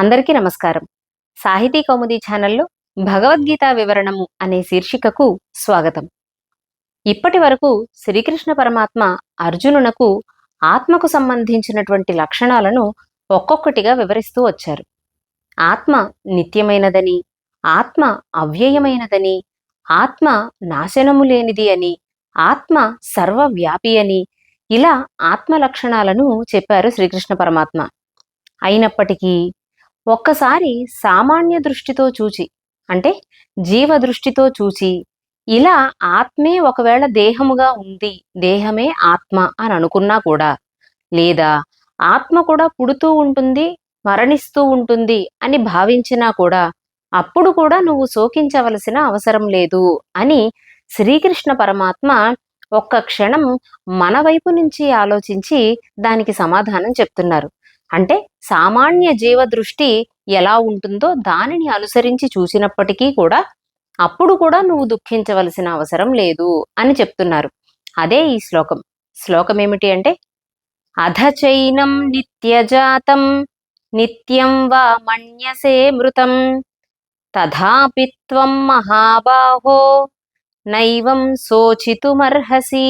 అందరికీ నమస్కారం. సాహితీ కౌముది ఛానల్లో భగవద్గీత వివరణము అనే శీర్షికకు స్వాగతం. ఇప్పటి వరకు శ్రీకృష్ణ పరమాత్మ అర్జునునకు ఆత్మకు సంబంధించినటువంటి లక్షణాలను ఒక్కొక్కటిగా వివరిస్తూ వచ్చారు. ఆత్మ నిత్యమైనదని ఆత్మ అవ్యయమైనదని ఆత్మ నాశనము లేనిది అని ఆత్మ సర్వవ్యాపి అని ఇలా ఆత్మ లక్షణాలను చెప్పారు శ్రీకృష్ణ పరమాత్మ. అయినప్పటికీ ఒక్కసారి సామాన్య దృష్టితో చూచి అంటే జీవ దృష్టితో చూచి ఇలా ఆత్మే ఒకవేళ దేహముగా ఉంది దేహమే ఆత్మ అని అనుకున్నా కూడా లేదా ఆత్మ కూడా పుడుతూ ఉంటుంది మరణిస్తూ ఉంటుంది అని భావించినా కూడా అప్పుడు కూడా నువ్వు శోకించవలసిన అవసరం లేదు అని శ్రీకృష్ణ పరమాత్మ ఒక్క క్షణం మన వైపు నుంచి ఆలోచించి దానికి సమాధానం చెప్తున్నారు. అంటే సామాన్య జీవ దృష్టి ఎలా ఉంటుందో దానిని అనుసరించి చూసినప్పటికీ కూడా అప్పుడు కూడా నువ్వు దుఃఖించవలసిన అవసరం లేదు అని చెప్తున్నారు. అదే ఈ శ్లోకం. శ్లోకం ఏమిటి అంటే అధచైనం నిత్యజాతం నిత్యం వా మన్యసే మృతం తథాపి త్వం మహాబాహో నైవం శోచితుమర్హసి.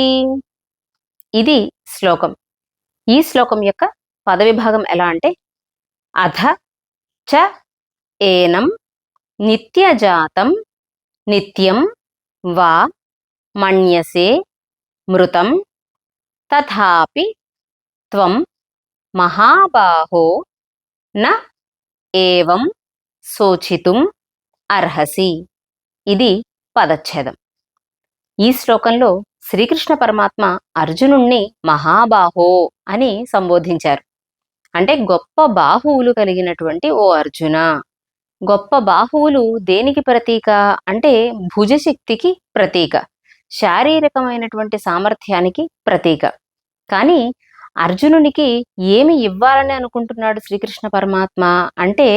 ఇది శ్లోకం. ఈ శ్లోకం యొక్క పదవిభాగం ఎలా అంటే అధ చ ఏనం నిత్యజాతం నిత్యం వా మన్యసే మృతం తథాపి త్వం మహాబాహో న ఏవం శోచితుం అర్హసి. ఇది పదచ్ఛేదం. ఈ శ్లోకంలో శ్రీకృష్ణ పరమాత్మ అర్జునుణ్ణి మహాబాహో అని సంబోధించారు. అంటే గొప్ప బాహువులు కలిగినటువంటి ఓ అర్జున. గొప్ప బాహువులు దేనికి ప్రతీక? అంటే భుజశక్తికి ప్రతీక. శారీరకమైనటువంటి సామర్థ్యానికి ప్రతీక. కానీ అర్జునునికి ఏమి ఇవ్వాలని అనుకుంటున్నాడు శ్రీకృష్ణ పరమాత్మ? అంటే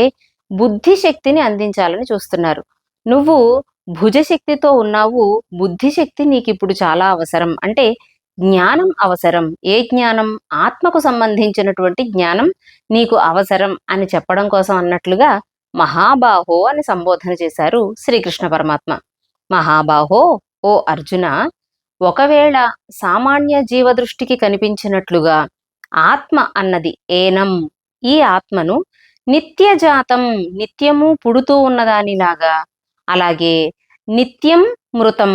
బుద్ధి శక్తిని అందించాలని చూస్తున్నారు. నువ్వు భుజశక్తితో ఉన్నావు బుద్ధిశక్తి నీకు ఇప్పుడు చాలా అవసరం. అంటే జ్ఞానం అవసరం. ఏ జ్ఞానం ఆత్మకు సంబంధించినటువంటి జ్ఞానం నీకు అవసరం అని చెప్పడం కోసం అన్నట్లుగా మహాబాహో అని సంబోధన చేశారు శ్రీకృష్ణ పరమాత్మ. మహాబాహో ఓ అర్జున ఒకవేళ సామాన్య జీవదృష్టికి కనిపించినట్లుగా ఆత్మ అన్నది ఏనం. ఈ ఆత్మను నిత్యజాతం నిత్యము పుడుతూ ఉన్నదానిలాగా అలాగే నిత్యం మృతం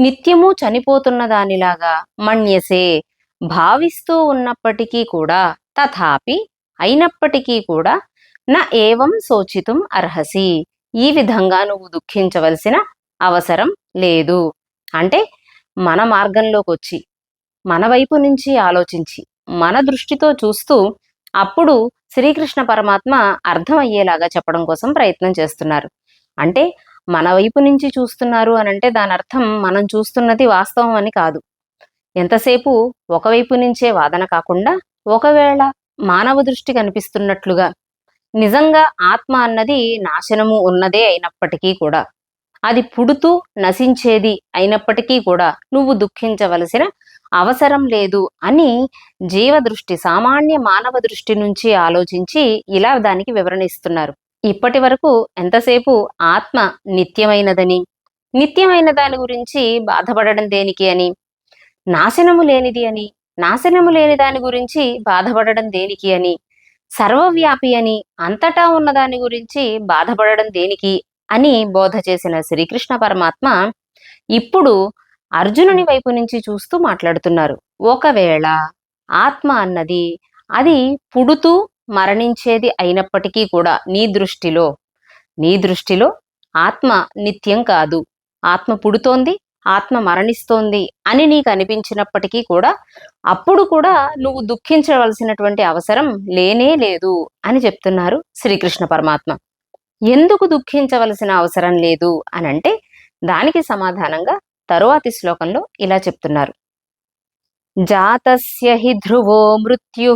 నిత్యము చనిపోతున్న దానిలాగా మన్యసే భావిస్తూ ఉన్నప్పటికీ కూడా తథాపి అయినప్పటికీ కూడా నా ఏవం శోచితం అర్హసి. ఈ విధంగా నువ్వు దుఃఖించవలసిన అవసరం లేదు. అంటే మన మార్గంలోకి వచ్చి మన వైపు నుంచి ఆలోచించి మన దృష్టితో చూస్తూ అప్పుడు శ్రీకృష్ణ పరమాత్మ అర్థమయ్యేలాగా చెప్పడం కోసం ప్రయత్నం చేస్తున్నారు. అంటే మన వైపు నుంచి చూస్తున్నారు అని అంటే దాని అర్థం మనం చూస్తున్నది వాస్తవం అని కాదు. ఎంతసేపు ఒకవైపు నుంచే వాదన కాకుండా ఒకవేళ మానవ దృష్టి కనిపిస్తున్నట్లుగా నిజంగా ఆత్మ అన్నది నాశనము ఉన్నదే అయినప్పటికీ కూడా అది పుడుతూ నశించేది అయినప్పటికీ కూడా నువ్వు దుఃఖించవలసిన అవసరం లేదు అని జీవ దృష్టి సామాన్య మానవ దృష్టి నుంచి ఆలోచించి ఇలా దానికి వివరణ ఇస్తున్నారు. ఇప్పటి వరకు ఎంతసేపు ఆత్మ నిత్యమైనదని నిత్యమైన దాని గురించి బాధపడడం దేనికి అని నాశనము లేనిది అని నాశనము లేని దాని గురించి బాధపడడం దేనికి అని సర్వవ్యాపి అని అంతటా ఉన్న దాని గురించి బాధపడడం దేనికి అని బోధ చేసిన శ్రీకృష్ణ పరమాత్మ ఇప్పుడు అర్జునుని వైపు నుంచి చూస్తూ మాట్లాడుతున్నారు. ఒకవేళ ఆత్మ అన్నది అది పుడుతూ మరణించేది అయినప్పటికీ కూడా నీ దృష్టిలో నీ దృష్టిలో ఆత్మ నిత్యం కాదు. ఆత్మ పుడుతోంది ఆత్మ మరణిస్తోంది అని నీకు అనిపించినప్పటికీ కూడా అప్పుడు కూడా నువ్వు దుఃఖించవలసినటువంటి అవసరం లేనే లేదు అని చెప్తున్నారు శ్రీకృష్ణ పరమాత్మ. ఎందుకు దుఃఖించవలసిన అవసరం లేదు అని అంటే దానికి సమాధానంగా తరువాతి శ్లోకంలో ఇలా చెప్తున్నారు. జాతస్య హి ధ్రువో మృత్యు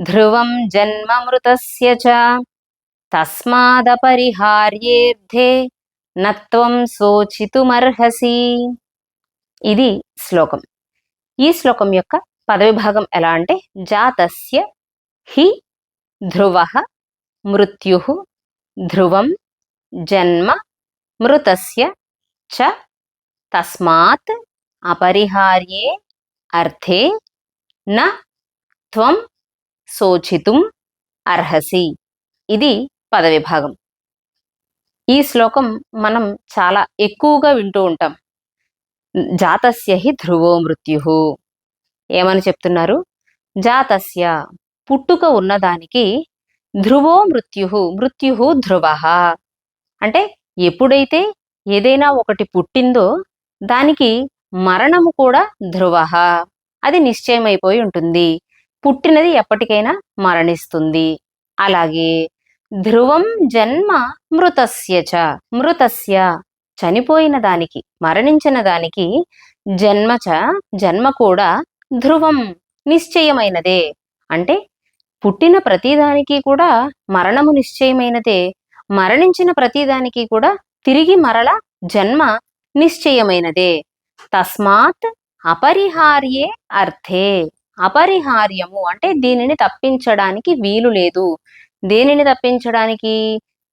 ధ్రువం జన్మమృతస్య చ. తస్మాదపరిహార్యేర్థే నత్వం శోచితుమర్హసి. ఇది శ్లోకం. ఈ శ్లోకం యొక్క పదవిభాగం ఎలా అంటే జాతస్య హి ధ్రువ మృత్యు ధ్రువం జన్మ మృతస్య చ. తస్మాత్ అపరిహార్యే అర్థే న త్వం శోచితుం అర్హసి. ఇది పదవిభాగం. ఈ శ్లోకం మనం చాలా ఎక్కువగా వింటూ ఉంటాం. జాతస్య హి ధ్రువో మృత్యు. ఏమని చెప్తున్నారు? జాతస్య పుట్టుక ఉన్నదానికి ధ్రువో మృత్యు మృత్యు ధ్రువ. అంటే ఎప్పుడైతే ఏదైనా ఒకటి పుట్టిందో దానికి మరణము కూడా ధ్రువ. అది నిశ్చయమైపోయి ఉంటుంది. పుట్టినది ఎప్పటికైనా మరణిస్తుంది. అలాగే ధ్రువం జన్మ మృతస్య చ. మృతస్య చనిపోయిన దానికి మరణించిన దానికి జన్మచ జన్మ కూడా ధ్రువం నిశ్చయమైనదే. అంటే పుట్టిన ప్రతిదానికి కూడా మరణము నిశ్చయమైనదే. మరణించిన ప్రతిదానికి కూడా తిరిగి మరల జన్మ నిశ్చయమైనదే. తస్మాత్ అపరిహార్యే అర్థే. అపరిహార్యము అంటే దీనిని తప్పించడానికి వీలు లేదు. దేనిని తప్పించడానికి?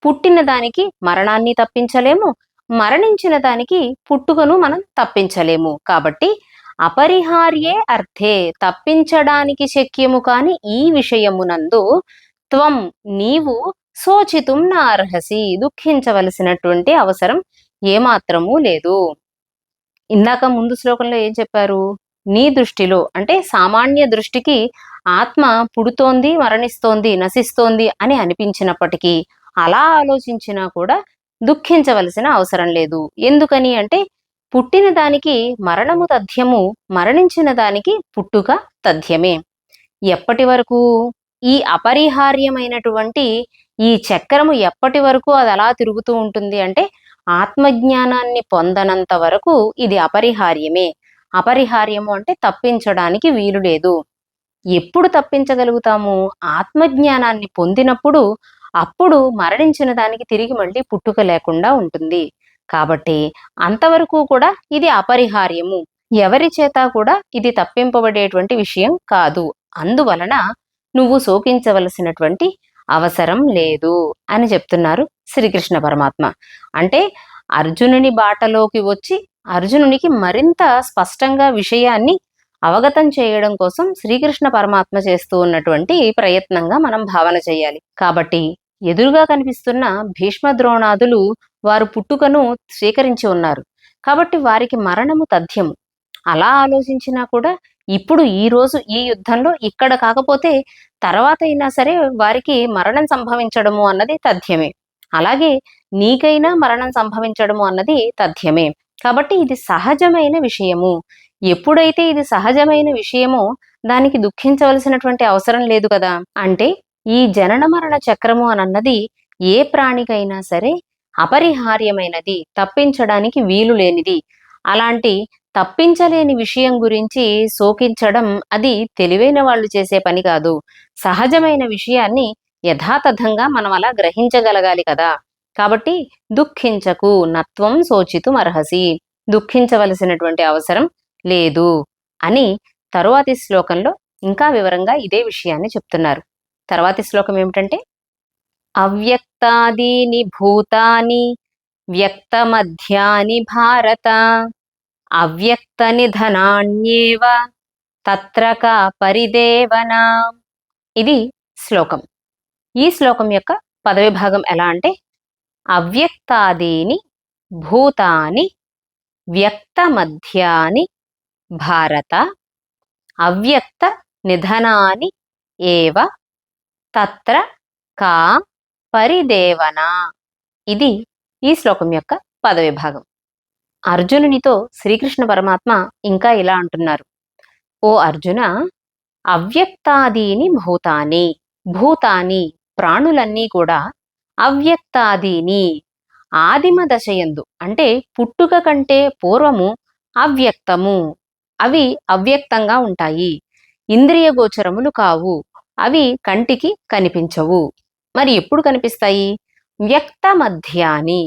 పుట్టిన దానికి మరణాన్ని తప్పించలేము. మరణించిన దానికి పుట్టుకను మనం తప్పించలేము. కాబట్టి అపరిహార్యే అర్థే. తప్పించడానికి శక్యము కాని ఈ విషయమునందు త్వం నీవు శోచితుం నా అర్హసి దుఃఖించవలసినటువంటి అవసరం ఏమాత్రము లేదు. ఇందాక ముందు శ్లోకంలో ఏం చెప్పారు? నీ దృష్టిలో అంటే సామాన్య దృష్టికి ఆత్మ పుడుతోంది మరణిస్తోంది నశిస్తోంది అని అనిపించినప్పటికీ అలా ఆలోచించినా కూడా దుఃఖించవలసిన అవసరం లేదు. ఎందుకని అంటే పుట్టిన దానికి మరణము తథ్యము మరణించిన దానికి పుట్టుక తథ్యమే. ఎప్పటి వరకు? ఈ అపరిహార్యమైనటువంటి ఈ చక్రము ఎప్పటి వరకు అది అలా తిరుగుతూ ఉంటుంది అంటే ఆత్మజ్ఞానాన్ని పొందనంత వరకు ఇది అపరిహార్యమే. అపరిహార్యము అంటే తప్పించడానికి వీలు లేదు. ఎప్పుడు తప్పించగలుగుతాము? ఆత్మజ్ఞానాన్ని పొందినప్పుడు అప్పుడు మరణించిన దానికి తిరిగి మళ్ళీ పుట్టుక లేకుండా ఉంటుంది. కాబట్టి అంతవరకు కూడా ఇది అపరిహార్యము. ఎవరి చేత కూడా ఇది తప్పింపబడేటువంటి విషయం కాదు. అందువలన నువ్వు శోకించవలసినటువంటి అవసరం లేదు అని చెప్తున్నారు శ్రీకృష్ణ పరమాత్మ. అంటే అర్జునుని బాటలోకి వచ్చి అర్జునునికి మరింత స్పష్టంగా విషయాన్ని అవగతం చేయడం కోసం శ్రీకృష్ణ పరమాత్మ చేస్తూ ఉన్నటువంటి ప్రయత్నంగా మనం భావన చేయాలి. కాబట్టి ఎదురుగా కనిపిస్తున్న భీష్మ ద్రోణాదులు వారు పుట్టుకను స్వీకరించి ఉన్నారు. కాబట్టి వారికి మరణము తథ్యము. అలా ఆలోచించినా కూడా ఇప్పుడు ఈ రోజు ఈ యుద్ధంలో ఇక్కడ కాకపోతే తర్వాత అయినా సరే వారికి మరణం సంభవించడము అన్నది తథ్యమే. అలాగే నీకైనా మరణం సంభవించడము అన్నది తథ్యమే. కాబట్టి ఇది సహజమైన విషయము. ఎప్పుడైతే ఇది సహజమైన విషయమో దానికి దుఃఖించవలసినటువంటి అవసరం లేదు కదా. అంటే ఈ జనన మరణ చక్రము అన్నది ఏ ప్రాణికైనా సరే అపరిహార్యమైనది తప్పించడానికి వీలు లేనిది. అలాంటి తప్పించలేని విషయం గురించి శోకించడం అది తెలివైన వాళ్ళు చేసే పని కాదు. సహజమైన విషయాన్ని యథాతథంగా మనం అలా గ్రహించగలగాలి కదా. కాబట్టి దుఃఖించకు నత్వం శోచితు అర్హసి దుఃఖించవలసినటువంటి అవసరం లేదు అని తరువాతి శ్లోకంలో ఇంకా వివరంగా ఇదే విషయాన్ని చెప్తున్నారు. తర్వాతి శ్లోకం ఏమిటంటే అవ్యక్తాదీని భూతాని వ్యక్తమధ్యాని భారత అవ్యక్త ధనాణ్యేవ తత్రక పరిదేవనా ఇది శ్లోకం. ఈ శ్లోకం యొక్క పదవి భాగం ఎలా అంటే అవ్యక్తాదీని భూతాని వ్యక్తమధ్యాని భారత అవ్యక్త నిధనాని ఏవ తత్ర కా పరిదేవనా? ఇది ఈ శ్లోకం యొక్క పదవిభాగం. అర్జునునితో శ్రీకృష్ణ పరమాత్మ ఇంకా ఇలా అంటున్నారు. ఓ అర్జున అవ్యక్తాదీని భూతాని భూతాని ప్రాణులన్నీ కూడా అవ్యక్తాదీని. ఆదిమ దశయందు అంటే పుట్టుక కంటే పూర్వము అవ్యక్తము. అవి అవ్యక్తంగా ఉంటాయి. ఇంద్రియ గోచరములు కావు. అవి కంటికి కనిపించవు. మరి ఎప్పుడు కనిపిస్తాయి? వ్యక్త మధ్యాని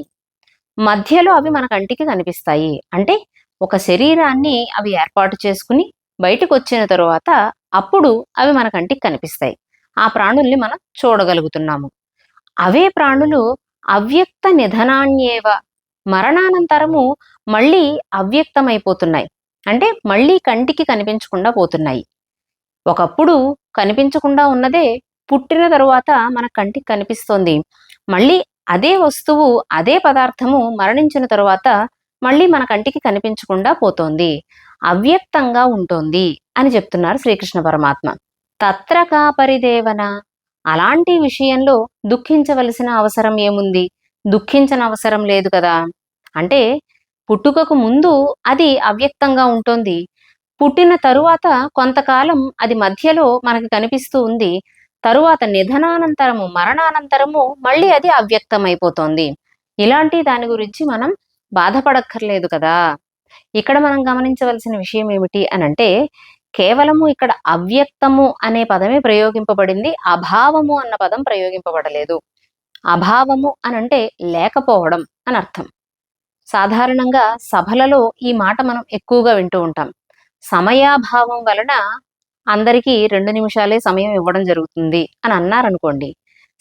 మధ్యలో అవి మన కంటికి కనిపిస్తాయి. అంటే ఒక శరీరాన్ని అవి ఏర్పాటు చేసుకుని బయటకు వచ్చిన తరువాత అప్పుడు అవి మన కంటికి కనిపిస్తాయి. ఆ ప్రాణుల్ని మనం చూడగలుగుతున్నాము. అవే ప్రాణులు అవ్యక్త నిధనాన్యేవ. మరణానంతరము మళ్ళీ అవ్యక్తమైపోతున్నాయి. అంటే మళ్ళీ కంటికి కనిపించకుండా పోతున్నాయి. ఒకప్పుడు కనిపించకుండా ఉన్నదే పుట్టిన తరువాత మన కంటికి కనిపిస్తోంది. మళ్ళీ అదే వస్తువు అదే పదార్థము మరణించిన తరువాత మళ్ళీ మన కంటికి కనిపించకుండా పోతోంది. అవ్యక్తంగా ఉంటుంది అని చెప్తున్నారు శ్రీకృష్ణ పరమాత్మ. తత్రకా పరిదేవన. అలాంటి విషయంలో దుఃఖించవలసిన అవసరం ఏముంది? దుఃఖించని అవసరం లేదు కదా? అంటే పుట్టుకకు ముందు అది అవ్యక్తంగా ఉంటుంది. పుట్టిన తరువాత కొంతకాలం అది మధ్యలో మనకి కనిపిస్తూ ఉంది. తరువాత నిధనానంతరము మరణానంతరము మళ్ళీ అది అవ్యక్తమైపోతుంది. ఇలాంటి దాని గురించి మనం బాధపడక్కర్లేదు కదా? ఇక్కడ మనం గమనించవలసిన విషయం ఏమిటి అని అంటే కేవలము ఇక్కడ అవ్యక్తము అనే పదమే ప్రయోగింపబడింది అభావము అన్న పదం ప్రయోగింపబడలేదు. అభావము అని అంటే లేకపోవడం అని అర్థం. సాధారణంగా సభలలో ఈ మాట మనం ఎక్కువగా వింటూ ఉంటాం. సమయాభావం వలన అందరికీ రెండు నిమిషాలే సమయం ఇవ్వడం జరుగుతుంది అని అన్నారనుకోండి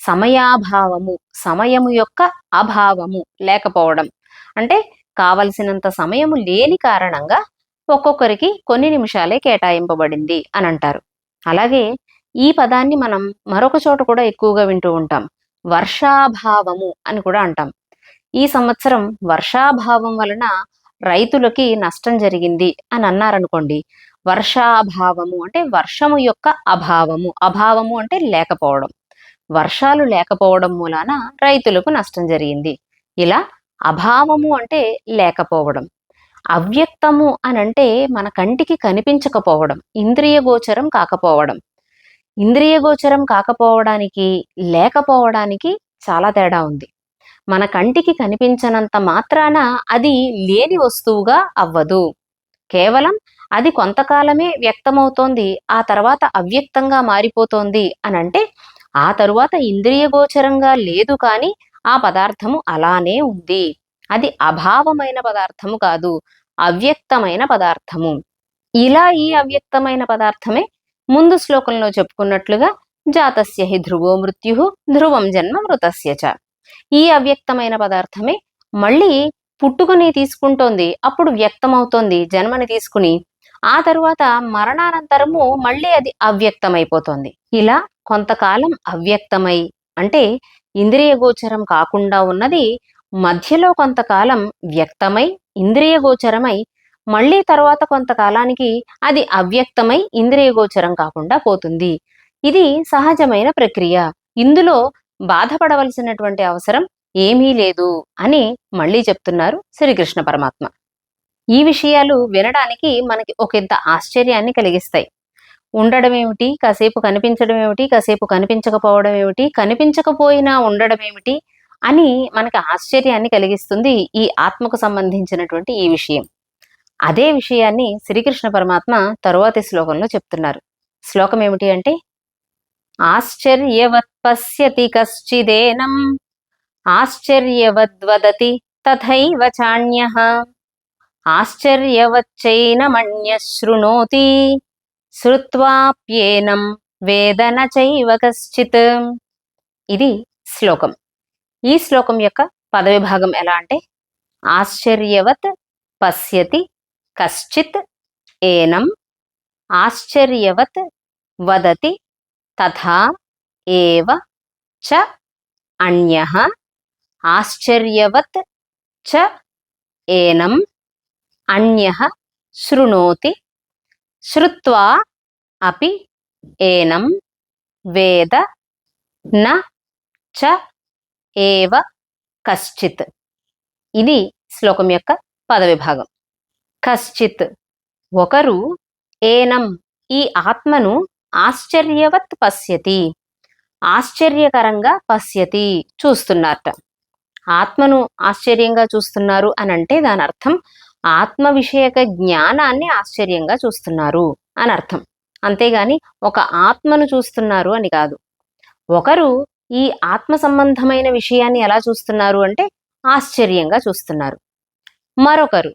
సమయాభావము సమయము యొక్క అభావము లేకపోవడం అంటే కావలసినంత సమయము లేని కారణంగా ఒక్కొక్కరికి కొన్ని నిమిషాలే కేటాయింపబడింది అని అంటారు అలాగే ఈ పదాన్ని మనం మరొక చోట కూడా ఎక్కువగా వింటూ ఉంటాం. వర్షాభావము అని కూడా అంటాం. ఈ సంవత్సరం వర్షాభావం వలన రైతులకి నష్టం జరిగింది అని అన్నారనుకోండి వర్షాభావము అంటే వర్షము యొక్క అభావము. అభావము అంటే లేకపోవడం. వర్షాలు లేకపోవడం మూలాన రైతులకు నష్టం జరిగింది. ఇలా అభావము అంటే లేకపోవడం. అవ్యక్తము అని అంటే మన కంటికి కనిపించకపోవడం ఇంద్రియ గోచరం కాకపోవడం. ఇంద్రియ గోచరం కాకపోవడానికి లేకపోవడానికి చాలా తేడా ఉంది. మన కంటికి కనిపించనంత మాత్రాన అది లేని వస్తువుగా అవ్వదు. కేవలం అది కొంతకాలమే వ్యక్తమవుతోంది ఆ తర్వాత అవ్యక్తంగా మారిపోతోంది అని అంటే ఆ తరువాత ఇంద్రియ గోచరంగా లేదు కానీ ఆ పదార్థము అలానే ఉంది. అది అభావమైన పదార్థము కాదు. అవ్యక్తమైన పదార్థము. ఇలా ఈ అవ్యక్తమైన పదార్థమే ముందు శ్లోకంలో చెప్పుకున్నట్లుగా జాతస్య హి ధ్రువో మృత్యు ధ్రువం జన్మ మృతస్య చ. ఈ అవ్యక్తమైన పదార్థమే మళ్ళీ పుట్టుకుని తీసుకుంటోంది అప్పుడు వ్యక్తమవుతోంది జన్మని తీసుకుని. ఆ తరువాత మరణానంతరము మళ్ళీ అది అవ్యక్తమైపోతుంది. ఇలా కొంతకాలం అవ్యక్తమై అంటే ఇంద్రియ గోచరం కాకుండా ఉన్నది మధ్యలో కొంతకాలం వ్యక్తమై ఇంద్రియ గోచరమై మళ్ళీ తర్వాత కొంతకాలానికి అది అవ్యక్తమై ఇంద్రియ గోచరం కాకుండా పోతుంది. ఇది సహజమైన ప్రక్రియ. ఇందులో బాధపడవలసినటువంటి అవసరం ఏమీ లేదు అని మళ్ళీ చెప్తున్నారు శ్రీకృష్ణ పరమాత్మ. ఈ విషయాలు వినడానికి మనకి ఒకంత ఆశ్చర్యాన్ని కలిగిస్తాయి. ఉండడం ఏమిటి కాసేపు కనిపించడం ఏమిటి కాసేపు కనిపించకపోవడం ఏమిటి కనిపించకపోయినా ఉండడం ఏమిటి అని మనకి ఆశ్చర్యాన్ని కలిగిస్తుంది ఈ ఆత్మకు సంబంధించినటువంటి ఈ విషయం. అదే విషయాన్ని శ్రీకృష్ణ పరమాత్మ తరువాతి శ్లోకంలో చెప్తున్నారు. శ్లోకం ఏమిటి అంటే ఆశ్చర్యవత్ పశ్యతి కశ్చిదేనం ఆశ్చర్యవద్వదతి తథైవ చాణ్యః ఆశ్చర్యవచ్చైనమణ్య శృణోతి శ్రుత్వాప్యేనం వేదన చైవ కశ్చిత్. ఇది శ్లోకం. ఈ శ్లోకం యొక్క పదవిభాగం ఎలా అంటే ఆశ్చర్యవత్ పశ్యతి కశ్చిత్ ఏనం ఆశ్చర్యవత్ వదతి తథా ఏవ చ అన్య ఆశ్చర్యవత్ చ ఏనం అన్య శృణోతి శ్రుత్వా అపి ఏనం వేద న చ ఏవ కశ్చిత్. ఇది శ్లోకం యొక్క పదవిభాగం. కశ్చిత్. ఒకరు ఏనం ఈ ఆత్మను ఆశ్చర్యవత్ పశ్యతి. ఆశ్చర్యకరంగా పశ్యతి చూస్తున్నారట. ఆత్మను ఆశ్చర్యంగా చూస్తున్నారు అని అంటే దాని అర్థం ఆత్మ విషయక జ్ఞానాన్ని ఆశ్చర్యంగా చూస్తున్నారు అని అర్థం అంతేగాని ఒక ఆత్మను చూస్తున్నారు అని కాదు. ఒకరు ఈ ఆత్మ సంబంధమైన విషయాన్ని ఎలా చూస్తున్నారు అంటే ఆశ్చర్యంగా చూస్తున్నారు. మరొకరు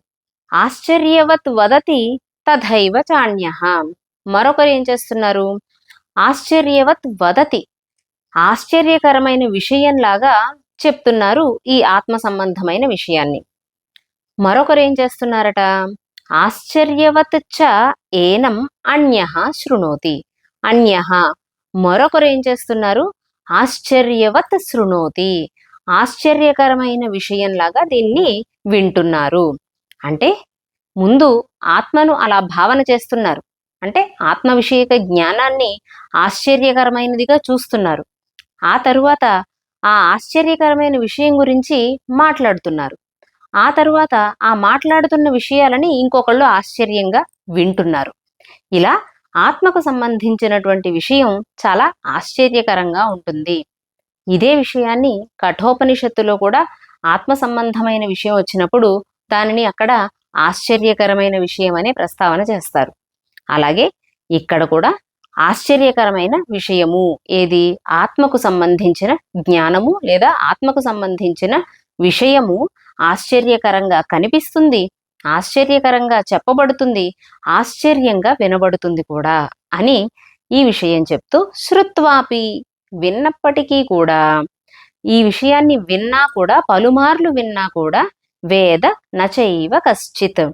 ఆశ్చర్యవత్ వదతి తథైవ చాణ్య. మరొకరు ఏం చేస్తున్నారు? ఆశ్చర్యవత్ వదతి. ఆశ్చర్యకరమైన విషయంలాగా చెప్తున్నారు ఈ ఆత్మ సంబంధమైన విషయాన్ని. మరొకరు ఏం చేస్తున్నారట? ఆశ్చర్యవత్ చ ఏనం అన్య శృణోతి. అన్య. మరొకరు ఏం చేస్తున్నారు? ఆశ్చర్యవత్ శృణోతి. ఆశ్చర్యకరమైన విషయంలాగా దీన్ని వింటున్నారు. అంటే ముందు ఆత్మను అలా భావన చేస్తున్నారు. అంటే ఆత్మ విషయక జ్ఞానాన్ని ఆశ్చర్యకరమైనదిగా చూస్తున్నారు. ఆ తరువాత ఆ ఆశ్చర్యకరమైన విషయం గురించి మాట్లాడుతున్నారు. ఆ తరువాత ఆ మాట్లాడుతున్న విషయాలని ఇంకొకళ్ళు ఆశ్చర్యంగా వింటున్నారు. ఇలా ఆత్మకు సంబంధించినటువంటి విషయం చాలా ఆశ్చర్యకరంగా ఉంటుంది. ఇదే విషయాన్ని కఠోపనిషత్తులో కూడా ఆత్మ సంబంధమైన విషయం వచ్చినప్పుడు దానిని అక్కడ ఆశ్చర్యకరమైన విషయం అనే ప్రస్తావన చేస్తారు. అలాగే ఇక్కడ కూడా ఆశ్చర్యకరమైన విషయము ఏది? ఆత్మకు సంబంధించిన జ్ఞానము లేదా ఆత్మకు సంబంధించిన విషయము ఆశ్చర్యకరంగా కనిపిస్తుంది ఆశ్చర్యకరంగా చెప్పబడుతుంది ఆశ్చర్యంగా వినబడుతుంది కూడా అని ఈ విషయం చెప్తూ శృత్వాపి విన్నప్పటికీ కూడా ఈ విషయాన్ని విన్నా కూడా పలుమార్లు విన్నా కూడా వేద నచైవ కశ్చిత్.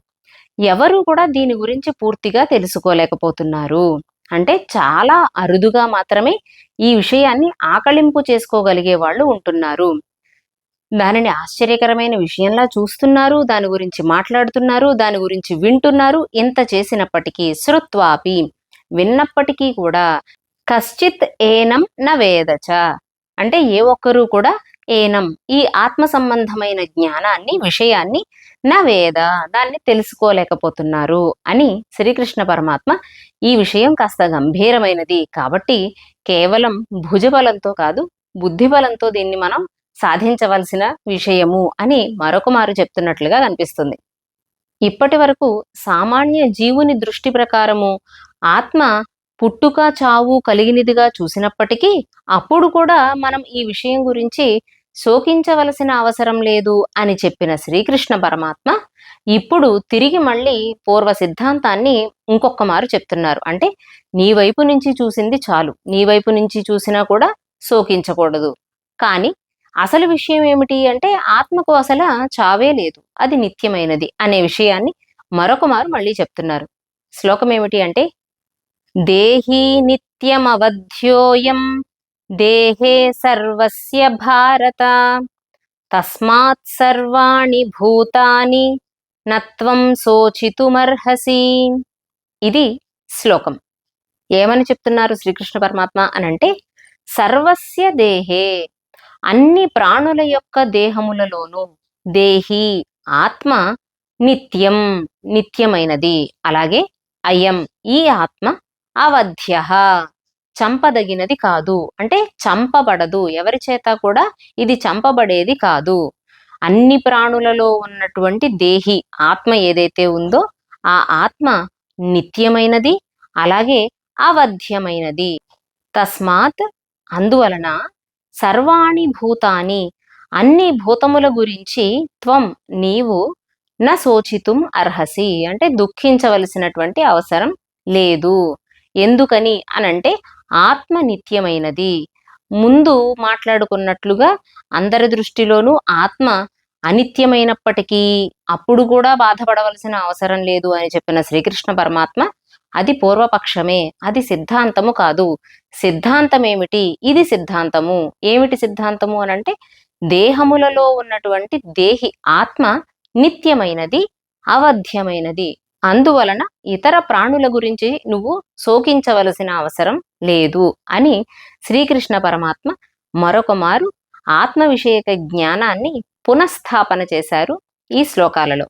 ఎవరు కూడా దీని గురించి పూర్తిగా తెలుసుకోలేకపోతున్నారు. అంటే చాలా అరుదుగా మాత్రమే ఈ విషయాన్ని ఆకళింపు చేసుకోగలిగే వాళ్ళు ఉంటున్నారు. దానిని ఆశ్చర్యకరమైన విషయంలా చూస్తున్నారు దాని గురించి మాట్లాడుతున్నారు దాని గురించి వింటున్నారు. ఇంత చేసినప్పటికీ శృత్వాపి విన్నప్పటికీ కూడా కశ్చిత్ ఏనం న వేదచ. అంటే ఏ ఒక్కరూ కూడా ఏనం ఈ ఆత్మ సంబంధమైన జ్ఞానాన్ని విషయాన్ని నా వేద దాన్ని తెలుసుకోలేకపోతున్నారు అని శ్రీకృష్ణ పరమాత్మ ఈ విషయం కాస్త గంభీరమైనది. కాబట్టి కేవలం భుజబలంతో కాదు బుద్ధిబలంతో దీన్ని మనం సాధించవలసిన విషయము అని మరొక మారు చెప్తున్నట్లుగా కనిపిస్తుంది. ఇప్పటి వరకు సామాన్య జీవుని దృష్టి ప్రకారము ఆత్మ పుట్టుక చావు కలిగినదిగా చూసినప్పటికీ అప్పుడు కూడా మనం ఈ విషయం గురించి శోకించవలసిన అవసరం లేదు అని చెప్పిన శ్రీకృష్ణ పరమాత్మ ఇప్పుడు తిరిగి మళ్ళీ పూర్వ సిద్ధాంతాన్ని ఇంకొక మారు చెప్తున్నారు. అంటే నీ వైపు నుంచి చూసింది చాలు. నీ వైపు నుంచి చూసినా కూడా శోకించకూడదు. కానీ అసలు విషయం ఏమిటి అంటే ఆత్మకు అసలు చావే లేదు. అది నిత్యమైనది అనే విషయాన్ని మరొక మారు మళ్ళీ చెప్తున్నారు. శ్లోకం ఏమిటి అంటే దేహీ నిత్యమవధ్యోయం దేహే సర్వస్య భారత తస్మాత్ సర్వాణి భూతాని నత్వం శోచితుమర్హసి. ఇది శ్లోకం. ఏమని చెప్తున్నారు శ్రీకృష్ణ పరమాత్మ అనంటే సర్వస్య దేహే అన్ని ప్రాణుల యొక్క దేహములలోనూ దేహి ఆత్మ నిత్యం నిత్యమైనది. అలాగే అయం ఈ ఆత్మ అవధ్య. చంపదగినది కాదు. అంటే చంపబడదు. ఎవరి చేత కూడా ఇది చంపబడేది కాదు. అన్ని ప్రాణులలో ఉన్నటువంటి దేహి ఆత్మ ఏదైతే ఉందో ఆ ఆత్మ నిత్యమైనది అలాగే అవధ్యమైనది. తస్మాత్ అందువలన సర్వాణి భూతాని అన్ని భూతముల గురించి త్వం నీవు న శోచితుం అర్హసి. అంటే దుఃఖించవలసినటువంటి అవసరం లేదు. ఎందుకని అనంటే ఆత్మ నిత్యమైనది. ముందు మాట్లాడుకున్నట్లుగా అందరి దృష్టిలోనూ ఆత్మ అనిత్యమైనప్పటికీ అప్పుడు కూడా బాధపడవలసిన అవసరం లేదు అని చెప్పిన శ్రీకృష్ణ పరమాత్మ అది పూర్వపక్షమే అది సిద్ధాంతము కాదు. సిద్ధాంతం ఏమిటి ఇది సిద్ధాంతము. ఏమిటి సిద్ధాంతము అనంటే దేహములలో ఉన్నటువంటి దేహి ఆత్మ నిత్యమైనది అవధ్యమైనది. అందువలన ఇతర ప్రాణుల గురించి నువ్వు శోకించవలసిన అవసరం లేదు అని శ్రీకృష్ణ పరమాత్మ మరొక మారు ఆత్మ విషయక జ్ఞానాన్ని పునఃస్థాపన చేశారు ఈ శ్లోకాలలో.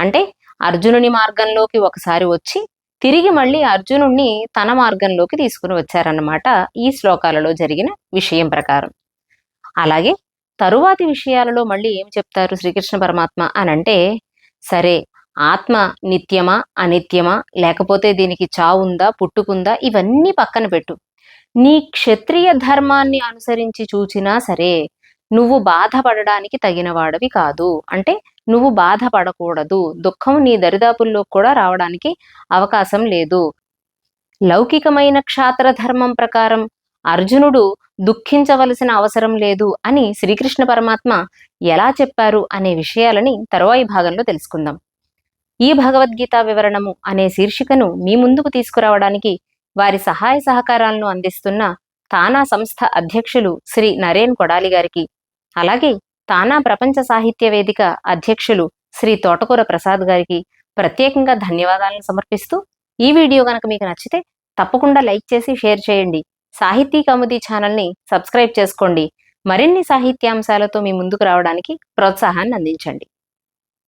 అంటే అర్జునుని మార్గంలోకి ఒకసారి వచ్చి తిరిగి మళ్ళీ అర్జునుణ్ణి తన మార్గంలోకి తీసుకుని వచ్చారన్నమాట ఈ శ్లోకాలలో జరిగిన విషయం ప్రకారం. అలాగే తరువాతి విషయాలలో మళ్ళీ ఏం చెప్తారు శ్రీకృష్ణ పరమాత్మ అని అంటే సరే ఆత్మ నిత్యమా అనిత్యమా లేకపోతే దీనికి చావుందా పుట్టుకుందా ఇవన్నీ పక్కన పెట్టు. నీ క్షత్రియ ధర్మాన్ని అనుసరించి చూచినా సరే నువ్వు బాధపడడానికి తగినవాడవి కాదు. అంటే నువ్వు బాధపడకూడదు. దుఃఖం నీ దరిదాపుల్లో కూడా రావడానికి అవకాశం లేదు. లౌకికమైన క్షాత్ర ధర్మం ప్రకారం అర్జునుడు దుఃఖించవలసిన అవసరం లేదు అని శ్రీకృష్ణ పరమాత్మ ఎలా చెప్పారు అనే విషయాలని తరువాయి భాగంలో తెలుసుకుందాం. ఈ భగవద్గీత వివరణము అనే శీర్షికను మీ ముందుకు తీసుకురావడానికి వారి సహాయ సహకారాలను అందిస్తున్న తానా సంస్థ అధ్యక్షులు శ్రీ నరేన్ కొడాలి గారికి అలాగే తానా ప్రపంచ సాహిత్య వేదిక అధ్యక్షులు శ్రీ తోటకూర ప్రసాద్ గారికి ప్రత్యేకంగా ధన్యవాదాలను సమర్పిస్తూ ఈ వీడియో గనక మీకు నచ్చితే తప్పకుండా లైక్ చేసి షేర్ చేయండి. సాహితీ కౌముది ఛానల్ని సబ్స్క్రైబ్ చేసుకోండి. మరిన్ని సాహిత్యాంశాలతో మీ ముందుకు రావడానికి ప్రోత్సాహాన్ని అందించండి.